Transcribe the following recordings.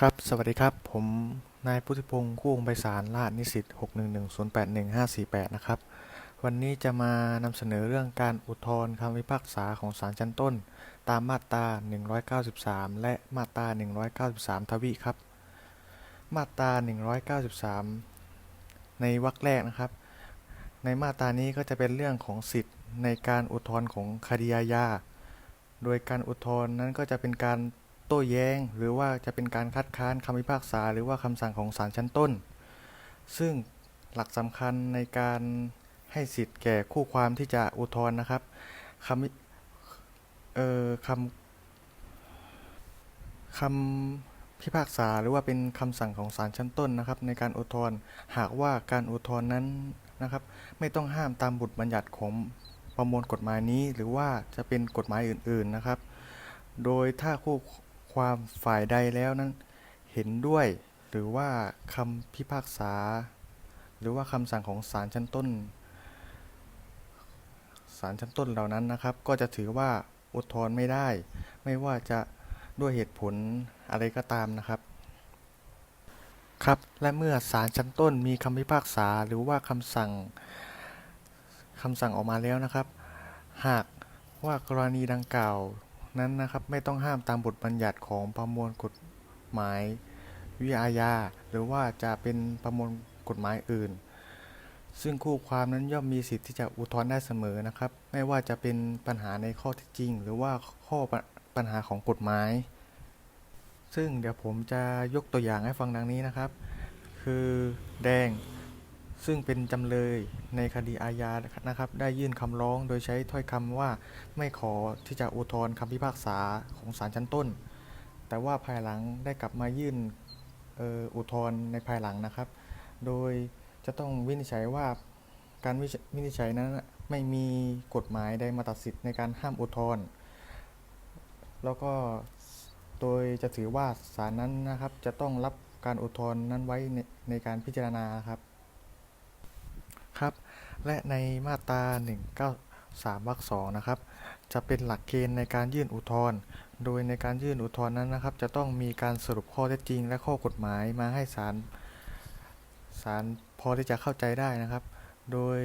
ครับ สวัสดีครับ ผม นายพุทธิพงศ์คู่วงศ์ไพศาลรหัสนิสิต611081548 นะครับ วันนี้จะมานำเสนอเรื่องการอุทธรณ์คำพิพากษาของศาลชั้นต้น ตามมาตรา 193 และมาตรา 193 ทวีครับ มาตรา 193 ในวรรคแรกนะครับ ในมาตรานี้ก็จะเป็นเรื่องของสิทธิ์ในการอุทธรณ์ของคดีอาญา โดยการอุทธรณ์นั้นก็จะเป็นการ โต้แย้ง หรือว่าจะเป็นการคัดค้านคำพิพากษา หรือว่าคำสั่งของศาลชั้นต้น ซึ่งหลักสำคัญในการให้สิทธิ์แก่คู่ความที่จะอุทธรณ์นะครับคำเอ่อคำคำพิพากษาหรือว่าเป็นคำสั่งของศาลชั้นต้นนะครับ ในการอุทธรณ์หากว่าการอุทธรณ์นั้นนะครับ ไม่ต้องห้ามตามบทบัญญัติของประมวลกฎหมายนี้ หรือว่าจะเป็นกฎหมายอื่น ๆนะครับ โดยถ้าคู่ ความฝ่ายใดแล้วนั้น เห็นด้วย หรือว่าคำพิพากษา หรือว่าคำสั่งของศาลชั้นต้นศาลชั้นต้นเหล่านั้นนะครับ ก็จะถือว่าอุทธรณ์ไม่ได้ ไม่ว่าจะด้วยเหตุผลอะไรก็ตามนะครับ ครับ และเมื่อศาลชั้นต้นมีคำพิพากษาหรือว่าคำสั่งคำสั่งออกมาแล้วนะครับ หากว่ากรณีดังกล่าว นั้นนะครับไม่ต้องห้ามตามบทบัญญัติของประมวลกฎหมายวิอาญาหรือว่าจะเป็นประมวลกฎหมายอื่น ซึ่งคู่ความนั้นย่อมมีสิทธิ์ที่จะอุทธรณ์ได้เสมอนะครับ ไม่ว่าจะเป็นปัญหาในข้อท็จจริง หรือว่าข้อปัญหาของกฎหมาย ซึ่งเดี๋ยวผมจะยกตัวอย่างให้ฟังดังนี้นะครับ คือแดง ซึ่งเป็นจำเลยในคดีอาญานะครับ ได้ยื่นคำร้องโดยใช้ถ้อยคำว่าไม่ขอที่จะอุทธรณ์คำพิพากษาของศาลชั้นต้น แต่ว่าภายหลังได้กลับมายื่นอ,อุทธรณ์ในภายหลังนะครับ โดยจะต้องวินิจฉัยว่าการวิวินิจฉัยนั้นไม่มีกฎหมายใดมาตัดสิทธิ์ในการห้ามอุทธรณ์แล้วก็โดยจะถือว่าศาลนั้นนะครับจะต้องรับการอุทธรณ์นั้นไว้ในในการพิจารณาครับ ครับ และในมาตรา 193 วรรคสองนะครับ จะเป็นหลักเกณฑ์ในการยื่นอุทธรณ์ โดยในการยื่นอุทธรณ์นั้นนะครับ จะต้องมีการสรุปข้อเท็จจริง และข้อกฎหมายมาให้ศาล ศาลพอที่จะเข้าใจได้นะครับ โดย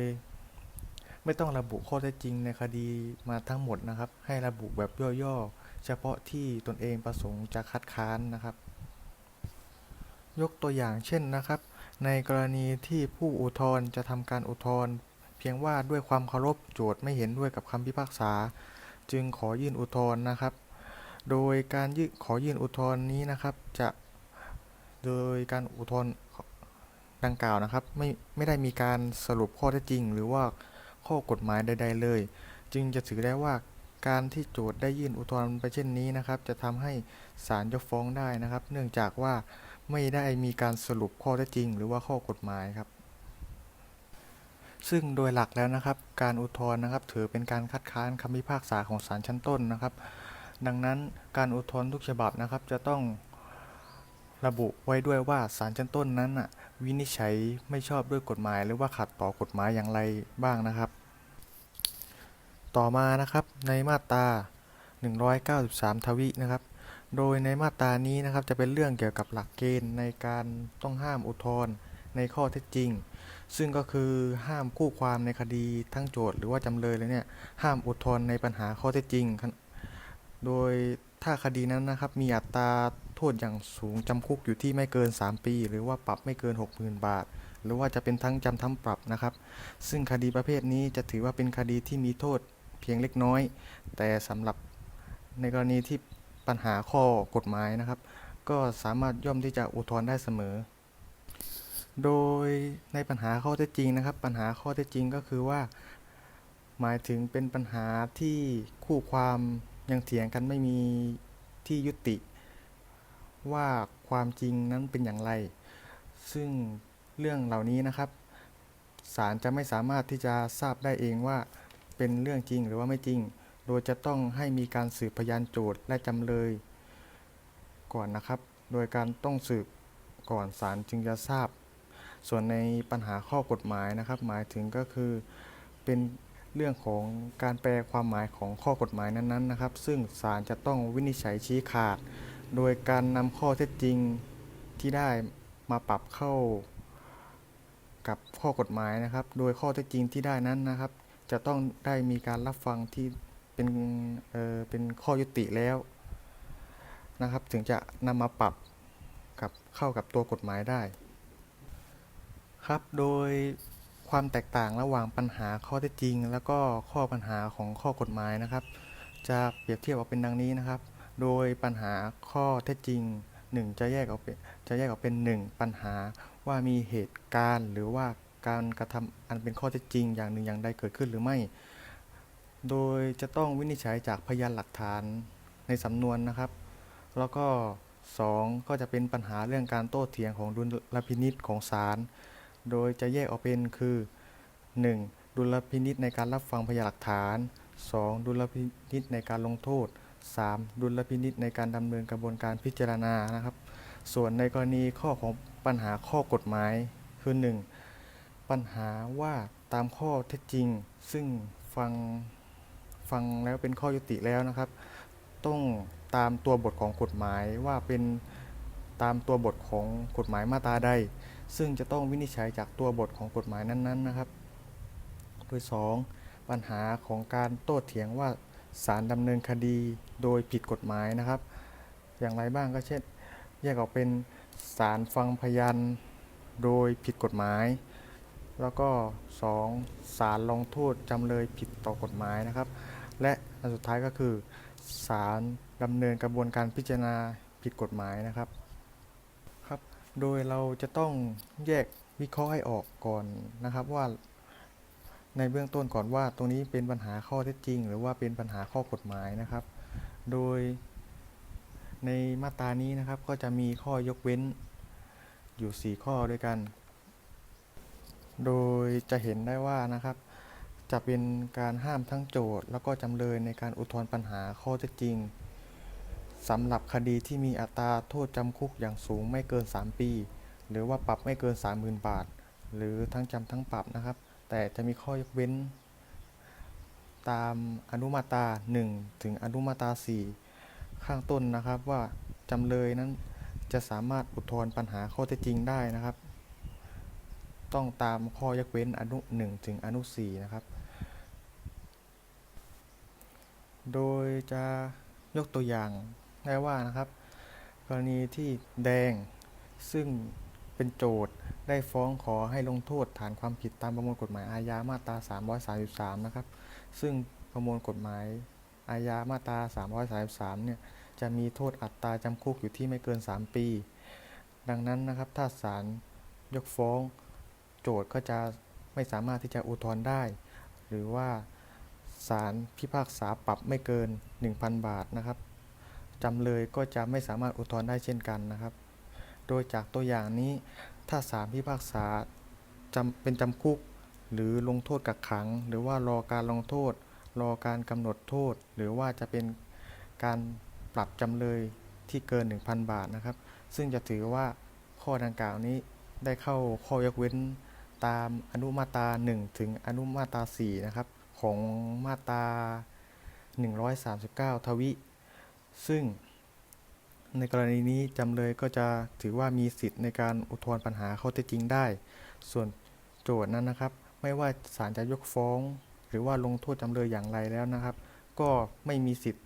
ไม่ต้องระบุข้อเท็จจริงในคดีมาทั้งหมดนะครับ ให้ระบุแบบย่อๆ เฉพาะที่ตนเองประสงค์จะคัดค้านนะครับ ยกตัวอย่างเช่นนะครับ ในกรณีที่ผู้อุทธรณ์จะทำการอุทธรณ์เพียงว่าด้วยความเคารพโจทย์ไม่เห็นด้วยกับคำพิพากษา จึงขอยื่นอุทธรณ์นะครับ โดยการยื่นขอยื่นอุทธรณ์นี้นะครับจะโดยการอุทธรณ์ดังกล่าวนะครับไม่ไม่ได้มีการสรุปข้อเท็จจริง หรือว่าข้อกฎหมายใด ๆ เลย จึงจะถือได้ว่าการที่โจทย์ได้ยื่นอุทธรณ์ไปเช่นนี้นะครับ จะทำให้ศาลยกฟ้องได้นะครับ เนื่องจากว่า ไม่ได้มีการสรุปข้อเท็จจริง หรือว่าข้อกฎหมายครับ ซึ่งโดยหลักแล้วนะครับ การอุทธรณ์นะครับ ถือเป็นการคัดค้านคำพิพากษาของศาลชั้นต้นนะครับ ดังนั้นการอุทธรณ์ทุกฉบับนะครับ จะต้องระบุไว้ด้วยว่าศาลชั้นต้นนั้นน่ะวินิจฉัยไม่ชอบด้วยกฎหมาย หรือว่าขัดต่อกฎหมายอย่างไรบ้างนะครับ ต่อมานะครับในมาตรา 193 ทวินะครับ โดยในมาตรานี้นะครับจะเป็นเรื่องเกี่ยวกับหลักเกณฑ์ในการต้องห้ามอุทธรณ์ในข้อเท็จจริง ซึ่งก็คือห้ามคู่ความในคดีทั้งโจทย์หรือว่าจำเลยเลยเนี่ยห้ามอุทธรณ์ในปัญหาข้อเท็จจริง โดยถ้าคดีนั้นนะครับมีอัตราโทษอย่างสูงจำคุกอยู่ที่ไม่เกิน 3 ปี หรือว่าปรับไม่เกิน 60,000 บาท หรือว่าจะเป็นทั้งจำทั้งปรับนะครับ ซึ่งคดีประเภทนี้จะถือว่าเป็นคดีที่มีโทษเพียงเล็กน้อย แต่สำหรับในกรณีที่ ปัญหาข้อกฎหมายนะครับ ก็สามารถย่อมที่จะอุทธรณ์ได้เสมอ โดยในปัญหาข้อเท็จจริงนะครับ ปัญหาข้อเท็จจริงก็คือว่า หมายถึงเป็นปัญหาที่คู่ความยังเถียงกันไม่มีที่ยุติ ว่าความจริงนั้นเป็นอย่างไร ซึ่งเรื่องเหล่านี้นะครับศาลจะไม่สามารถที่จะทราบได้เองว่าเป็นเรื่องจริงหรือว่าไม่จริง โดยจะต้องให้มีการสืบพยานโจทย์และจำเลย ก่อนนะครับ โดยการต้องสืบก่อนศาลจึงจะทราบ ส่วนในปัญหาข้อกฎหมายนะครับ หมายถึงก็คือเป็นเรื่องของการแปลความหมายของข้อกฎหมายนั้นๆนะครับ ซึ่งศาลจะต้องวินิจฉัยชี้ขาด โดยการนำข้อเท็จจริงที่ได้มาปรับเข้ากับข้อกฎหมายนะครับ โดยข้อเท็จจริงที่ได้นั้นนะครับ จะต้องได้มีการรับฟังที่ เป็นเออเป็นข้อยุติแล้วนะครับ ถึงจะนำมาปรับกับเข้ากับตัวกฎหมายได้ ครับโดยความแตกต่างระหว่างปัญหาข้อเท็จจริง แล้วก็ข้อปัญหาของข้อกฎหมายนะครับ จะเปรียบเทียบออกเป็นดังนี้นะครับ โดยปัญหาข้อเท็จจริง 1 จะแยกออกเป็นจะแยกออกเป็น 1 ปัญหาว่ามีเหตุการณ์ หรือว่าการกระทำอันเป็นข้อเท็จจริง อย่างหนึ่งอย่างใดเกิดขึ้นหรือไม่ โดยจะต้องวินิจฉัยจากพยานหลักฐานในสำนวนนะครับ แล้วก็ 2 ก็จะเป็นปัญหาเรื่องการโต้เถียงของดุลพินิษของศาล โดยจะแยกออกเป็นคือ 1. ดุลพินิษในการรับฟังพยานหลักฐาน 2. ดุลพินิษในการลงโทษ 3. ดุลพินิษในการดำเนินกระบวนการพิจารณานะครับ ส่วนในกรณีข้อของปัญหาข้อกฎหมายคือ 1. ปัญหาว่าตามข้อเท็จจริง ซึ่งฟัง ฟังแล้วเป็นข้อยุติแล้วนะครับ ต้องตามตัวบทของกฎหมายว่าเป็นตามตัวบทของกฎหมายมาตราใด ซึ่งจะต้องวินิจฉัยจากตัวบทของกฎหมายนั้นๆนะครับ โดย 2. ปัญหาของการโต้เถียงว่าศาลดำเนินคดีโดยผิดกฎหมายนะครับ อย่างไรบ้างก็เช่น แยกออกเป็นศาลฟังพยานโดยผิดกฎหมาย แล้วก็ 2. ศาลลงโทษจำเลยผิดต่อกฎหมายนะครับ และอันสุดท้ายก็คือศาลดำเนินกระบวนการพิจารณาผิดกฎหมายนะครับครับ โดยเราจะต้องแยกวิเคราะห์ให้ออกก่อนนะครับว่าในเบื้องต้นก่อนว่าตรงนี้เป็นปัญหาข้อเท็จจริง หรือว่าเป็นปัญหาข้อกฎหมายนะครับ โดยในมาตรานี้นะครับก็จะมีข้อยกเว้นอยู่ 4 ข้อด้วยกัน โดยจะเห็นได้ว่านะครับ จะเป็นการห้ามทั้งโจทย์ แล้วก็จำเลยในการอุทธรณ์ปัญหาข้อเท็จจริงสำหรับคดีที่มีอัตราโทษจำคุกอย่างสูงไม่เกิน 3 ปี หรือว่าปรับไม่เกิน 30,000 บาท หรือทั้งจำทั้งปรับนะครับ แต่จะมีข้อยกเว้น ตามอนุมาตรา 1 ถึงอนุมาตรา 4 ข้างต้นนะครับว่าจำเลยนั้นจะสามารถอุทธรณ์ปัญหาข้อเท็จจริงได้นะครับ ต้องตามข้อยกเว้นอนุ 1 ถึงอนุ 4 นะครับ โดยจะยกตัวอย่างได้ว่านะครับ กรณีที่แดงซึ่งเป็นโจทย์ได้ฟ้องขอให้ลงโทษฐานความผิดตามประมวลกฎหมายอาญามาตรา 333 นะครับ ซึ่งประมวลกฎหมายอาญามาตรา 333 เนี่ยจะมีโทษอัตราจำคุกอยู่ที่ไม่เกิน 3 ปี ดังนั้นนะครับถ้าศาลยกฟ้อง โจทย์ก็จะไม่สามารถที่จะอุทธรณ์ได้ หรือว่าศาลพิพากษาปรับไม่เกิน 1,000 บาทนะครับจำเลยก็จะไม่สามารถอุทธรณ์ได้เช่นกันนะครับ โดยจากตัวอย่างนี้ถ้าศาลพิพากษาจำเป็นจำคุก หรือลงโทษกักขัง หรือว่ารอการลงโทษ รอการกำหนดโทษ หรือว่าจะเป็นการปรับจำเลยที่เกิน 1,000 บาทนะครับ ซึ่งจะถือว่าข้อดังกล่าวนี้ได้เข้าข้อยกเว้น ตามอนุมาตรา 1 ถึงอนุมาตรา 4 นะครับ ของมาตรา 139 ทวิ ซึ่งในกรณีนี้จำเลยก็จะถือว่ามีสิทธิ์ในการอุทธรณ์ปัญหาข้อเท็จจริงได้ ส่วนโจทย์นั้นนะครับ ไม่ว่าศาลจะยกฟ้อง หรือว่าลงโทษจำเลยอย่างไรแล้วนะครับ ก็ไม่มีสิทธิ์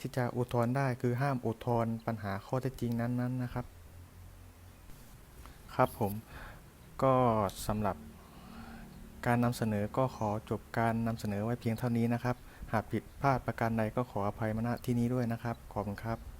ที่จะอุทธรณ์ได้คือห้ามอุทธรณ์ปัญหาข้อเท็จจริงนั้นๆนะครับ ครับผม ก็สำหรับการนำเสนอก็ขอจบการนำเสนอไว้เพียงเท่านี้นะครับ หากผิดพลาดประการใดก็ขออภัยมาณที่นี้ด้วยนะครับ ขอบคุณครับ